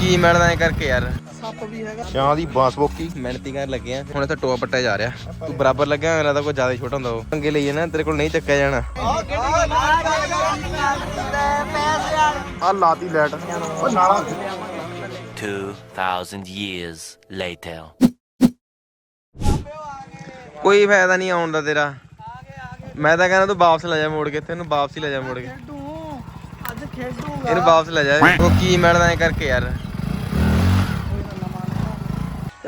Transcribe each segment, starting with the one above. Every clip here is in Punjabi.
ਕੀ ਮਿਲਦਾ ਐ ਕਰਕੇ ਯਾਰ? ਸੱਪ ਵੀ ਹੈਗਾ। ਸ਼ਾਂ ਦੀ ਬਾਂਸ ਬੋਕੀ ਮਿਹਨਤੀ ਕਰਨ ਲੱਗੇ ਆ। ਹੁਣ ਇੱਥੇ ਟੋਆ ਪੱਟਿਆ ਜਾ ਰਿਹਾ। ਤੂੰ ਬਰਾਬਰ ਲੱਗਿਆ ਮੇਰਾ ਤਾਂ ਕੋਈ ਜ਼ਿਆਦਾ ਹੀ ਛੋਟਾ ਹੁੰਦਾ ਉਹ। ਪੰਗੇ ਲਈਏ ਨਾ ਤੇਰੇ ਕੋਲ ਨਹੀਂ ਚੱਕਿਆ ਜਾਣਾ। ਆ ਲਾਤੀ ਲੈਟ ਉਹ ਨਾਲਾ। 2,000 years later. ਕੋਈ ਫਾਇਦਾ ਨਹੀਂ ਆਉਣ ਦਾ ਤੇਰਾ। ਮੈਂ ਤਾਂ ਕਹਿੰਦਾ ਤੂੰ ਵਾਪਸ ਲੈ ਜਾ ਮੋੜ ਕੇ ਤੈਨੂੰ ਵਾਪਸ ਹੀ ਲੈ ਜਾ ਮੋੜ ਕੇ। ਖੇਡੂ ਅੱਜ ਖੇਡੂਗਾ। ਇਹਨੂੰ ਵਾਪਸ ਲੈ ਜਾ। ਉਹ ਕੀ ਮਿਲਦਾ ਐ ਕਰਕੇ ਯਾਰ?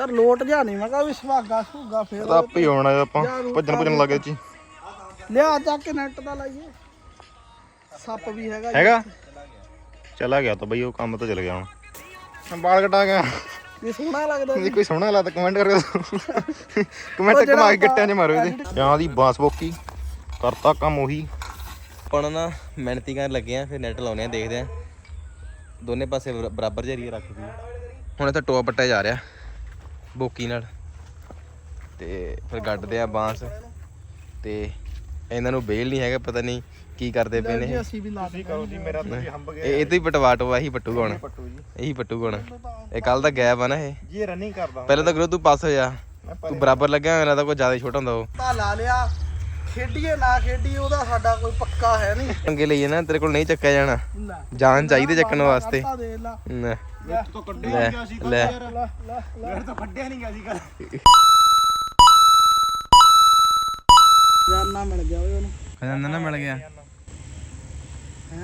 ਯਾਰ ਲੋਟ ਜਾ ਨਹੀਂ ਮੈਂ ਕਿਹਾ ਵੀ ਸੁਹਾਗਾ ਸੁਹਾਗਾ ਫੇਰ। ਤਾਂ ਆਪੇ ਹੀ ਹੋਣਾ ਜੇ ਆਪਾਂ ਭੱਜਣ ਭੱਜਣ ਲੱਗੇ ਜੀ। ਲਿਆ ਚੱਕ ਕੇ ਨੈਟ ਦਾ ਲਾਈਏ। ਸੱਪ ਵੀ ਹੈਗਾ ਜੀ। ਹੈਗਾ? ਚਲਾ ਗਿਆ ਤਾਂ ਬਈ ਉਹ ਕੰਮ ਤੋਂ ਚਲ ਗਿਆ ਹੁਣ। ਬਾਲ ਕਟਾ ਗਿਆ। ਵੀ ਸੋਹਣਾ ਲੱਗਦਾ ਜੇ ਕੋਈ ਸੋਹਣਾ ਲੱਗਦਾ ਕਮੈਂਟ ਕਰਿਓ ਕਮੈਂਟ ਕਮਾ ਕੇ ਗੱਟਿਆਂ 'ਚ ਮਾਰੋ ਇਹਦੇ। ਸ਼ਾਂ ਦੀ ਬਾਂਸ ਬੋਕੀ। ਕਰਤਾ ਕੰਮ ਉਹੀ। ਹੁਣ ਨਾ ਮਿਹਨਤੀ ਕਰਨ ਲੱਗੇ ਆ ਫਿਰ ਨੈਟ ਲਾਉਨੇ ਆ ਦੇਖਦੇ ਆ। ਦੋਨੇ ਪਾਸੇ ਬਰਾ- ਬਰਾਬਰ ਜਰੀਏ ਰੱਖਦੀ ਹੁਣ ਇੱਥੇ ਟੋਆ ਪੱਟਿਆ ਜਾ ਰਿਹਾ। ਬੋਕੀ ਨਾਲ। ਤੇ ਫਿਰ ਗੱਡਦੇ ਆ ਬਾਂਸ। ਤੇ ਇਹਨਾਂ ਨੂੰ ਬੇਲ ਨਹੀਂ ਹੈਗਾ ਪਤਾ ਨਹੀਂ ਕੀ ਕਰਦੇ ਪਏ ਨੇ। ਜੀ ਅਸੀਂ ਵੀ ਲਾ ਦੇ ਕਰੋ ਜੀ ਮੇਰਾ ਤਾਂ ਹੰਬ ਇਹ ਇਹ ਤੋਂ ਹੀ ਪਟਵਾ ਟੋਆ ਇਹੀ ਪੱਟੂਗਾ ਹੁਣ। ਪੱਟੂ ਜੀ। ਇਹੀ ਪੱਟੂਗਾ ਹੁਣ। ਇਹ ਕੱਲ ਦਾ ਗੈਪ ਆ ਨਾ ਇਹ। ਜੀ ਰਨਿੰਗ ਕਰਦਾ ਪਹਿਲਾਂ ਤਾਂ ਗੁਰੂ ਤੂੰ ਪਾਸ ਹੋ ਜਾ ਤੂੰ ਬਰਾਬਰ ਲੱਗਿਆ ਮੇਰਾ ਤਾਂ ਕੋਈ ਜ਼ਿਆਦਾ ਹੀ ਛੋਟਾ ਹੁੰਦਾ ਉਹ। ਤਾਂ ਲਾ ਲਿਆ। ਖੇਡੀਏ ਨਾ ਖੇਡੀਏ ਉਹਦਾ ਸਾਡਾ ਕੋਈ ਪੱਕਾ ਹੈ ਨਹੀਂ। ਪੰਗੇ ਲਈਏ ਨਾ ਤੇਰੇ ਕੋਲ ਨਹੀਂ ਚੱਕਿਆ ਜਾਣਾ। ਜਾਨ ਚਾਹੀਦੀ ਚੱਕਣ ਵਾਸਤੇ। ਤਾਂ ਦੇ ਲਾ ਲੈ ਤੋਂ ਲੈ। ਲੈ ਲੈ ਲੈ। ਲੈ ਤਾਂ ਕੱਢਿਆ ਨਹੀਂ ਗਿਆ ਸੀ ਕੱਲ ਜਾਨਾ ਮਿਲ ਗਿਆ ਓਏ ਉਹਨੂੰ। ਖਜ਼ਾਨਾ ਨਾ ਮਿਲ ਗਿਆ। ਹੈ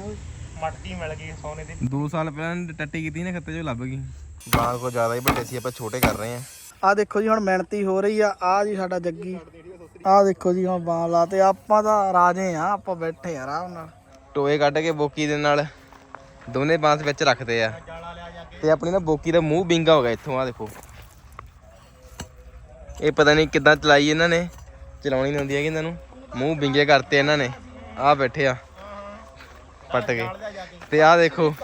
ਓਏ? ਮਟਕੀ ਮਿਲ ਗਈ ਸੋਨੇ ਦੀ। 2 ਸਾਲ ਪਹਿਲਾਂ ਟੱਟੀ ਕੀਤੀ ਨੇ ਖੱਤੇ ਚੋਂ ਲੱਭ ਗਈ। ਗਾਂ ਕੋ ਜ਼ਿਆਦਾ ਹੀ ਵੱਡੇ ਸੀ ਆਪਾਂ ਛੋਟੇ ਕਰ ਰਹੇ ਆ ਆ ਦੇਖੋ ਜੀ ਹੁਣ ਮਿਹਨਤੀ ਹੋ ਰਹੀ ਆ। ਆ ਜੀ ਸਾਡਾ ਜੱਗੀ। ਆ ਦੇਖੋ ਜੀ ਹੁਣ ਬਾਂ ਲਾਤੇ ਆਪਾਂ ਤਾਂ ਰਾਜੇ ਆ ਆਪਾਂ ਬੈਠੇ ਆ ਆਰਾਮ ਨਾਲ। ਟੋਏ ਕੱਢ ਕੇ ਬੋਕੀ ਦੇ ਨਾਲ ਦੋਨੇ ਬਾਂਸ ਵਿੱਚ ਰੱਖਦੇ ਆ। ਤੇ ਆਪਣੀ ਨਾ ਬੋਕੀ ਦਾ ਮੂੰਹ ਬਿੰਗਾ ਹੋ ਗਿਆ ਇੱਥੋਂ ਆ ਦੇਖੋ। ਇਹ ਪਤਾ ਨਹੀਂ ਕਿੱਦਾਂ ਚਲਾਈ ਇਹਨਾਂ ਨੇ ਚਲਾਉਣੀ ਨਹੀਂ ਹੁੰਦੀ ਹੈਗੀ ਇਹਨਾਂ ਨੂੰ। ਮੂੰਹ ਬਿੰਗੇ ਕਰਤੇ ਇਹਨਾਂ ਨੇ ਆ ਬੈਠੇ ਆ ਪੱਟ ਕੇ। ਤੇ ਆ ਦੇਖੋ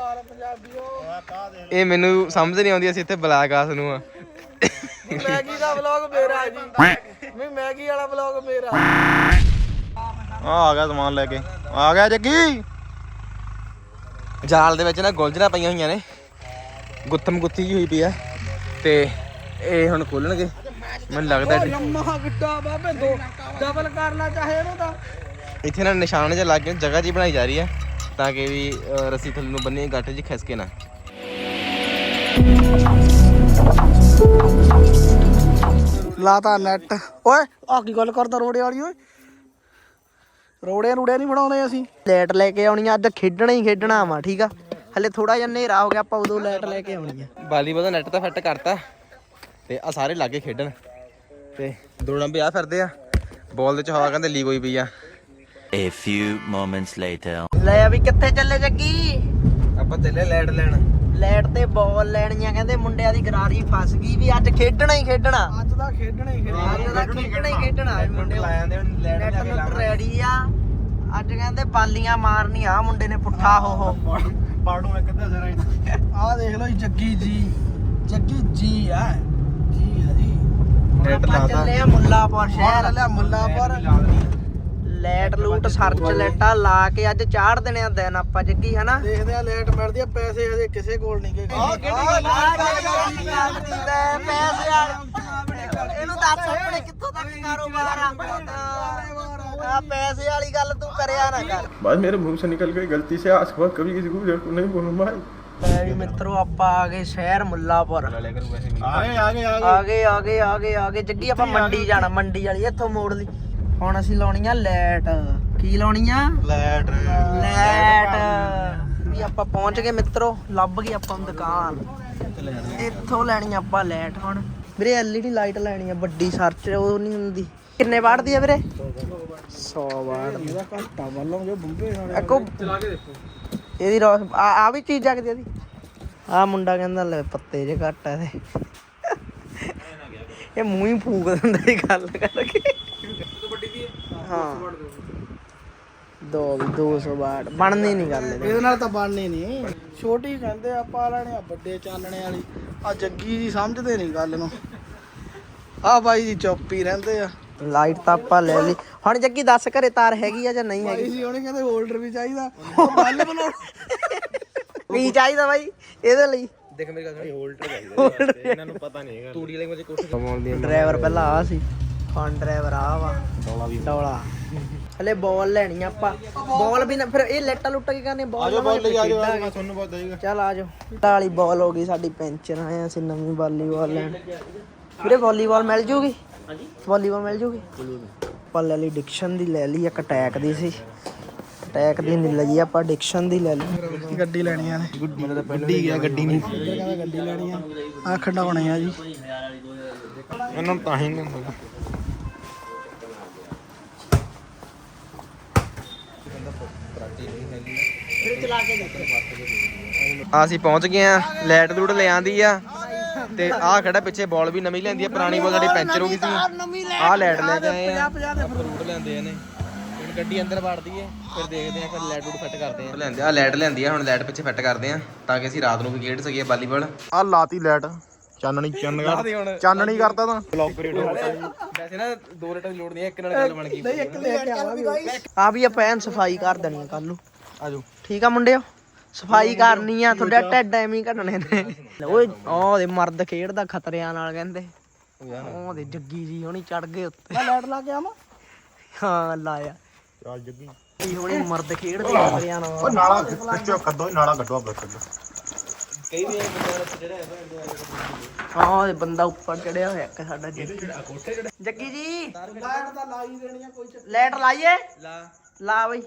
ਇਹ ਮੈਨੂੰ ਸਮਝ ਨਹੀਂ ਆਉਂਦੀ ਅਸੀਂ ਇੱਥੇ ਬਲੈਕ ਆਸ ਨੂੰ ਆ। ਮੈਗੀ ਦਾ ਵਲੌਗ ਮੇਰਾ ਜੀ। ਵੀ ਮੈਗੀ ਵਾਲਾ ਵਲੌਗ ਮੇਰਾ। ਆ ਆ ਗਿਆ ਸਮਾਨ ਲੈ ਕੇ। ਆ ਗਿਆ ਜੱਗੀ। ਜਾਲ ਦੇ ਵਿੱਚ ਨਾ ਗੁਲਜਣਾ ਪਈਆਂ ਹੋਈਆਂ ਨੇ। ਗੁੱਥਮ ਗੁੱਥੀ ਜਿਹੀ ਹੋਈ ਪਈ ਆ। ਤੇ ਇਹ ਹੁਣ ਖੋਲਣਗੇ। ਮੈਨੂੰ ਲੱਗਦਾ ਓ ਲੰਮਾ ਗਿੱਟਾ ਬਾਬੇ ਦੋ। ਡਬਲ ਕਰ ਲਾ ਚਾਹੇ ਇਹਨੂੰ ਤਾਂ। ਇੱਥੇ ਨਾ ਨਿਸ਼ਾਨ ਜਿਹਾ ਲੱਗ ਜਗ੍ਹਾ ਜੀ ਬਣਾਈ ਜਾ ਰਹੀ ਹੈ ਤਾਂ ਕਿ ਵੀ ਰੱਸੀ ਥੱਲੇ ਨੂੰ ਬੰਨੀ ਗੱਠ ਜੀ ਖਿਸਕੇ ਨਾ। ਲਾਤਾ ਨੈਟ ਓਏ ਆ ਕੀ ਗੱਲ ਕਰਦਾ ਰੋੜੇ ਵਾਲੀ ਓਏ? ਰੋੜੇ ਰੂੜੇ ਨਹੀਂ ਬਣਾਉਂਦੇ ਅਸੀਂ। ਲਾਈਟ ਲੈ ਕੇ ਆਉਣੀ ਆ ਅੱਜ ਖੇਡਣਾ ਹੀ ਖੇਡਣਾ ਵਾ ਠੀਕ ਆ? ਹਲੇ ਥੋੜਾ ਜਿਹਾ ਹਨੇਰਾ ਹੋ ਗਿਆ ਆਪਾਂ ਉਦੋਂ ਲਾਈਟ ਲੈ ਕੇ ਆਉਣੀ ਆ। ਵਾਲੀਬਾਲ ਦਾ ਨੈਟ ਤਾਂ ਫਿੱਟ ਕਰਤਾ। ਤੇ ਆ ਸਾਰੇ ਲਾਗੇ ਖੇਡਣ। ਤੇ ਦੋ ਡੰਬੇ ਆ ਫਿਰਦੇ ਆ। ਬਾਲ ਦੇ ਚ ਹਵਾ ਕਹਿੰਦੇ ਲੀਕ ਹੋਈ ਪਈ ਆ। A few moments later. ਲੈ ਵੀ ਕਿੱਥੇ ਚੱਲੇ ਜੱਗੀ? ਆਪਾਂ ਚੱਲੇ ਲਾਈਟ ਲੈਣ। ਲਾਈਟ ਤੇ ਬਾਲ ਲੈਣੀਆਂ ਕਹਿੰਦੇ ਮੁੰਡਿਆਂ ਦੀ ਗਰਾਰੀ ਫਸ ਗਈ ਵੀ ਅੱਜ ਖੇਡਣਾ ਹੀ ਖੇਡਣਾ। ਅੱਜ ਦਾ ਖੇਡਣਾ ਹੀ ਖੇਡਣਾ। ਅੱਜ ਦਾ ਖੇਡਣਾ ਹੀ ਖੇਡਣਾ ਮੁੰਡੇ ਲਾ ਜਾਂਦੇ ਹੁਣ ਲਾਈਟ ਨੈਟ ਨੂੰ ਰੈਡੀ ਆ। ਅੱਜ ਕਹਿੰਦੇ ਬਾਲੀਆਂ ਮਾਰਨੀਆਂ ਮੁੰਡੇ ਨੇ ਪੁੱਠਾ ਹੋ ਹੋ। ਪਾੜੂ ਇੱਕ ਅੱਧਾ ਜ਼ਰਾ ਆਹ ਦੇਖ ਲਓ ਜੀ ਜੱਗੀ ਜੀ। ਜੱਗੀ ਜੀ ਆ। ਜੀ ਆ ਜੀ। ਨੈਟ ਆਪਾਂ ਲਾਤਾ। ਚੱਲੇ ਆ ਮੁੱਲਾਪੁਰ ਸ਼ਹਿਰ। ਲਿਆ ਮੁੱਲਾਪੁਰ ਲੈਟ ਲੂਟ ਸਰਚ ਲੈਟਾ ਲਾ ਕੇ ਅੱਜ ਚਾੜ ਦੇਣੇ ਆ ਦਿਨ ਆਪਾਂ ਜੱਗੀ ਹਨਾ? ਦੇਖਦੇ ਆ ਲੈਟ ਮਿਲਦੀ ਆ ਪੈਸੇ ਹਜੇ ਕਿਸੇ ਕੋਲ ਨਹੀਂ ਗਏ। ਆ? ਪੈਸੇ ਆ। ਇਹਨੂੰ ਦੱਸ ਆਪਣੇ ਕਿੱਥੋਂ ਤੱਕ ਕਾਰੋਬਾਰ ਆ? ਆ ਪੈਸੇ ਵਾਲੀ ਗੱਲ ਤੂੰ ਕਰਿਆ ਨਾ ਕਰ बाद मेरे मुंह से निकल गई गलती से आज के बाद कभी किसी को को नहीं बोलूँ भाई ਲੈ ਵੀ ਮਿੱਤਰੋ ਆਪਾਂ ਆ ਗਏ ਸ਼ਹਿਰ ਮੁੱਲਾਪੁਰ ਆ ਗਏ ਆ ਗਏ ਆ ਗਏ ਆ ਗਏ ਆ ਗਏ ਆ ਗਏ ਆ ਗਏ ਜੱਗੀ ਆਪਾਂ ਮੰਡੀ ਜਾਣਾ ਮੰਡੀ ਵਾਲੀ ਇੱਥੋਂ ਮੋੜ ਲਈ ਹੁਣ ਅਸੀਂ ਲਾਉਣੀ ਆ ਲੈਟ ਕੀ ਲਾਉਣੀ ਆ ਲੈਟ ਲੈਟ ਵੀ ਆਪਾਂ ਪਹੁੰਚ ਗਏ ਮਿੱਤਰੋ ਲੱਭ ਗਈ ਆਪਾਂ ਨੂੰ ਦੁਕਾਨ ਇੱਥੋਂ ਲੈਣੀ ਆ ਆਪਾਂ ਲੈਟ ਹੁਣ ਵੀਰੇ ਐਲਈਡੀ ਲਾਈਟ ਲੈਣੀ ਆ ਵੱਡੀ ਸਰਚ ਉਹ ਨਹੀਂ ਹੁੰਦੀ ਕਿੰਨੇ ਵਾਟ ਦੀ ਆ ਵੀਰੇ? 100 ਵਾਟ ਦੀ ਦਾ ਘੱਟਾ ਵੱਲੋਂ ਜੋ ਬੰਬੇ ਇੱਕੋ ਇਹਦੀ ਰੋਸ ਆ ਆ ਵੀ ਚੀਜ਼ ਜਗਦੀ ਇਹਦੀ। ਆ ਮੁੰਡਾ ਕਹਿੰਦਾ ਲੈ ਪੱਤੇ ਜੇ ਘੱਟ ਆ ਇਹਦੇ। ਇਹ ਮੂੰਹ ਹੀ ਫੂਕ ਦਿੰਦਾ ਇਹ ਗੱਲ ਕਰਕੇ। ਹਾਂ। ਦੋ ਵੀ 200 ਵਾਟ ਬਣਨੀ ਨਹੀਂ ਗੱਲ ਇਹਦੇ। ਨਾਲ ਤਾਂ ਬਣਨੀ ਨਹੀਂ। ਛੋਟੀ ਕਹਿੰਦੇ ਆਪਾਂ ਲੈਣੇ ਆ ਵੱਡੇ ਚਾਨਣੇ ਵਾਲੀ। ਆ ਜੱਗੀ ਜੀ ਸਮਝਦੇ ਨਹੀਂ ਗੱਲ ਨੂੰ। ਆ ਬਾਈ ਜੀ ਚੁੱਪ ਹੀ ਰਹਿੰਦੇ ਆ। ਲਾਈਟ ਤਾਂ ਆਪਾਂ ਲੈ ਲਈ। ਹੁਣ ਜੱਗੀ ਦੱਸ ਘਰੇ ਤਾਰ ਹੈਗੀ ਆ ਜਾਂ ਨਹੀਂ ਹੈਗੀ? ਸੀ ਉਹਨੇ ਕਹਿੰਦੇ ਹੋਲਡਰ ਵੀ ਚਾਹੀਦਾ। ਬੱਲ ਬਣਾਉਣ ਕੀ ਚਾਹੀਦਾ ਬਾਈ? ਇਹਦੇ ਲਈ। ਦੇਖ ਮੇਰੀ ਗੱਲ ਹੋਲਡਰ ਇਹਨਾਂ ਨੂੰ ਪਤਾ ਨਹੀਂ ਹੈਗਾ। ਤੂੜੀ ਵਾਲੇ ਮੁਝੇ ਕੋਠੇ ਤੇ ਡਰਾਈਵਰ ਪਹਿਲਾਂ ਆ ਸੀ। ਫਨ ਡਰਾਈਵਰ ਆ ਵਾ। ਡੋਲਾ ਵੀ ਡੋਲਾ। ਹਲੇ ਬਾਲ ਲੈਣੀ ਆ ਆਪਾਂ। ਬਾਲ ਵੀ ਨਾ ਫਿਰ ਇਹ ਲੈਟਾ ਲੁੱਟਾ ਕੀ ਕਰਨੇ ਬਾਲ ਬਾਲ ਲਈ ਆ ਜਾਓ ਮੈਂ ਤੁਹਾਨੂੰ ਬਹੁਤ ਦੇਗਾ ਚੱਲ ਆ ਜਾਓ ਵਾਲੀ ਬਾਲ ਹੋ ਗਈ ਸਾਡੀ ਪੈਂਚਰ ਆਏ ਅਸੀਂ ਨਵੀਂ ਵਾਲੀਬਾਲ ਲੈਣ। ਵੀਰੇ ਵਾਲੀਬਾਲ ਮਿਲ ਜੂਗੀ? ਹਾਂਜੀ। ਵਾਲੀਬਾਲ ਮਿਲ ਜੂਗੀ? ਆਪਾਂ ਲੈ ਲਈ ਡਿਕਸ਼ਨ ਦੀ ਲੈ ਲਈ ਇੱਕ ਅਟੈਕ ਦੀ ਸੀ। ਅਟੈਕ ਦੀ ਨਹੀਂ ਲਈ ਆਪਾਂ ਡਿਕਸ਼ਨ ਦੀ ਲੈ ਲਈ। ਗੱਡੀ ਲੈਣੀਆਂ ਨੇ ਗੱਡੀ ਗਿਆ ਗੱਡੀ ਨਹੀਂ ਗੱਡੀ ਲੈਣੀ ਆ? ਆ ਖੰਡਾਉਣੇ ਆ ਜੀ। ਇਹਨਾਂ ਤਾਂ ਹੀ ਨਹੀਂ ਹੁੰਦਾ। ਆ ਅਸੀਂ ਪਹੁੰਚ ਗਏ ਆ। ਲਾਈਟ ਲੂਟ ਲੈ ਆਂਦੀ ਆ। ਤੇ ਆ ਖੜਾ ਪਿੱਛੇ ਬਾਲ ਵੀ ਨਵੀਂ ਲੈਂਦੀ ਆ ਪੁਰਾਣੀ ਬਾਲ ਸਾਡੀ ਪੈਂਚਰ ਹੋ ਗਈ ਸੀ। ਆ ਲਾਈਟ ਲੈ ਕੇ ਆਏ ਆ। 50 ਦੇ ਫਰੂਟ ਲੈਂਦੇ ਨੇ ਹੁਣ ਗੱਡੀ ਅੰਦਰ ਵੜਦੀ ਏ ਫਿਰ ਦੇਖਦੇ ਆ ਫਿਰ ਲਾਈਟ ਲੂਟ ਫਿੱਟ ਕਰਦੇ ਆ। ਲੈਂਦੇ ਆ ਲਾਈਟ ਲੈਂਦੀ ਆ ਹੁਣ ਲਾਈਟ ਪਿੱਛੇ ਫਿੱਟ ਕਰਦੇ ਆ ਤਾਂ ਕਿ ਅਸੀਂ ਰਾਤ ਨੂੰ ਵੀ ਖੇਡ ਸਕੀਏ ਵਾਲੀਬਾਲ। ਆ ਲਾਤੀ ਲਾਈਟ ਚਾਨਣੀ ਚੰਨ ਕਰ ਚਾਨਣੀ ਕਰਤਾ ਤਾਂ। ਬਲੌਕ ਰੇਟ ਵੈਸੇ ਨਾ ਦੋ ਰੇਟਾਂ ਦੀ ਲੋੜ ਨਹੀਂ ਇੱਕ ਨਾਲ ਗੱਲ ਬਣ ਗਈ। ਆ ਵੀ ਆਪਾਂ ਐਨ ਸਫ਼ਾਈ ਕਰ ਦੇਣੀ ਕੱਲ ਨੂੰ। ਆਜੋ ਠੀਕ ਆ ਮੁੰਡਿਓ? ਸਫ਼ਾਈ ਕਰਨੀ ਆ ਤੁਹਾਡੇ ਢਿੱਡ ਐਵੇਂ ਹੀ ਘਟਣੇ ਨੇ। ਓਏ ਉਹ ਦੇ ਮਰਦ ਖੇਡਦਾ ਖਤਰਿਆਂ ਨਾਲ ਕਹਿੰਦੇ। ਉਹ ਦੇ ਜੱਗੀ ਜੀ ਹੁਣੀ ਚੜ ਗਏ ਉੱਤੇ। ਮੈਂ ਲੈਟ ਲਾ ਕੇ ਆਵਾਂ? ਹਾਂ ਲਾਇਆ। ਚੱਲ ਜੱਗੀ। ਇਹ ਹੁਣੀ ਮਰਦ ਖੇਡਦੇ ਖਤਰਿਆਂ ਨਾਲ। ਉਹ ਨਾਲਾ ਕੱਚੋ ਕੱਦੋ ਨਾਲਾ ਕੱਢੋ ਆਪਣਾ ਕੱਢੋ ਕਈ ਵੀ ਜਿਹੜਾ ਹਾਂ ਉਹਦੇ ਬੰਦਾ ਉੱਪਰ ਚੜਿਆ ਹੋਇਆ ਇੱਕ ਸਾਡਾ ਜੱਗੀ। ਜੱਗੀ ਜੀ। ਲਾਈਟ ਤਾਂ ਲਾਈ ਦੇਣੀ ਆ ਕੋਈ ਲਾਈਟ ਲਾਈਏ? ਲਾ। ਲਾ ਬਈ।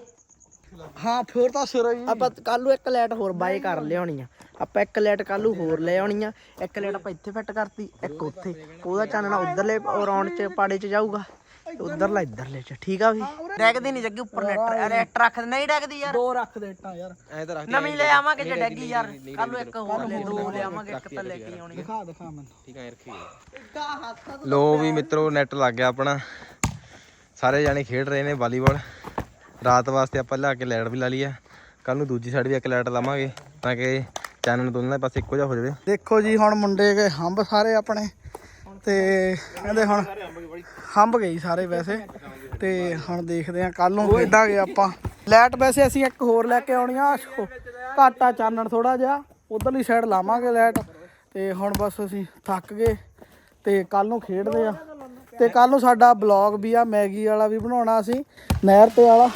ਹਾਂ ਫਿਰ ਤਾਂ ਸਿਰ ਹੀ ਆਪਾਂ ਕੱਲ ਨੂੰ ਇੱਕ ਲਾਈਟ ਹੋਰ ਬਾਈ ਕਰ ਲਿਆਉਣੀ ਆ। ਆਪਾਂ ਇੱਕ ਲਾਈਟ ਕੱਲ ਨੂੰ ਹੋਰ ਲੈ ਆਉਣੀ ਆ। ਇੱਕ ਲਾਈਟ ਆਪਾਂ ਇੱਥੇ ਫਿੱਟ ਕਰਤੀ ਇੱਕ ਉੱਥੇ। ਉਹਦਾ ਚਾਨਣਾ ਉਧਰਲੇ ਰਾਉਂਡ ਚ ਪਾੜੇ ਚ ਜਾਊਗਾ। ਉਧਰਲਾ ਇੱਧਰਲੇ ਚ ਠੀਕ ਆ ਵੀ? ਡੈਗਦੀ ਨਹੀਂ ਜੱਗੀ ਉੱਪਰ ਨੈਟ ਨੈਟ ਰੱਖ ਨਹੀਂ ਡੈਗਦੀ ਯਾਰ। ਦੋ ਰੱਖ ਦੇ ਇੱਟਾਂ ਯਾਰ। ਐ ਤਾਂ ਰੱਖ ਨਵੀਂ ਲੈ ਆਵਾਂਗੇ ਜੇ ਡੈਗੀ ਯਾਰ। ਕੱਲ ਨੂੰ ਇੱਕ ਹੋਰ ਲੈ ਦੋ ਲੈ ਆਵਾਂਗੇ ਇੱਕ ਤਾਂ ਲੈ ਕੇ ਆਉਣੀ ਦਿਖਾ ਦਿਖਾ ਮੈਨੂੰ। ਠੀਕ ਆ ਰੱਖੀ ਲੋ ਵੀ ਮਿੱਤਰੋ ਨੈਟ ਲੱਗ ਗਿਆ ਆਪਣਾ। ਸਾਰੇ ਜਾਣੇ ਖੇਡ ਰਹੇ ਨੇ ਵਾਲੀਬਾਲ। ਰਾਤ ਵਾਸਤੇ ਆਪਾਂ ਲਿਆ ਕੇ ਲਾਈਟ ਵੀ ਲਾ ਲਈ ਆ ਕੱਲ ਨੂੰ ਦੂਜੀ ਸਾਈਡ ਵੀ ਇੱਕ ਲਾਈਟ ਲਾਵਾਂਗੇ ਤਾਂ ਕਿ ਚਾਨਣ ਦੋਨਾਂ ਪਾਸੇ ਇੱਕੋ ਜਿਹਾ ਹੋ ਜਾਵੇ। ਦੇਖੋ ਜੀ, ਹੁਣ ਮੁੰਡੇ ਗਏ ਹੰਬ ਸਾਰੇ ਆਪਣੇ। ਤੇ ਕਹਿੰਦੇ ਹੁਣ ਹੰਬ ਗਈ ਸਾਰੇ ਵੈਸੇ। ਤੇ ਹੁਣ ਦੇਖਦੇ ਆ ਕੱਲ ਨੂੰ ਖੇਡਾਂਗੇ ਆਪਾਂ। ਲਾਈਟ ਵੈਸੇ ਅਸੀਂ ਇੱਕ ਹੋਰ ਲੈ ਕੇ ਆਉਣੀ ਆ। ਘਾਟਾ ਚਾਨਣ ਥੋੜਾ ਜਿਹਾ। ਉਧਰਲੀ ਸਾਈਡ ਲਾਵਾਂਗੇ ਲਾਈਟ ਤੇ ਹੁਣ ਬਸ ਅਸੀਂ ਥੱਕ ਗਏ। ਤੇ ਕੱਲ ਨੂੰ ਖੇਡਦੇ ਆ। ਤੇ ਕੱਲ ਨੂੰ ਸਾਡਾ ਬਲੌਗ ਵੀ ਆ ਮੈਗੀ ਵਾਲਾ ਵੀ ਬਣਾਉਣਾ ਅਸੀਂ, ਨਹਿਰ ਤੇ ਵਾਲਾ।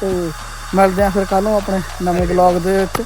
ਤੇ ਮਿਲਦੇ ਆ ਫਿਰ ਕੱਲ ਨੂੰ ਆਪਣੇ ਨਵੇਂ ਬਲੌਗ ਦੇ ਵਿੱਚ।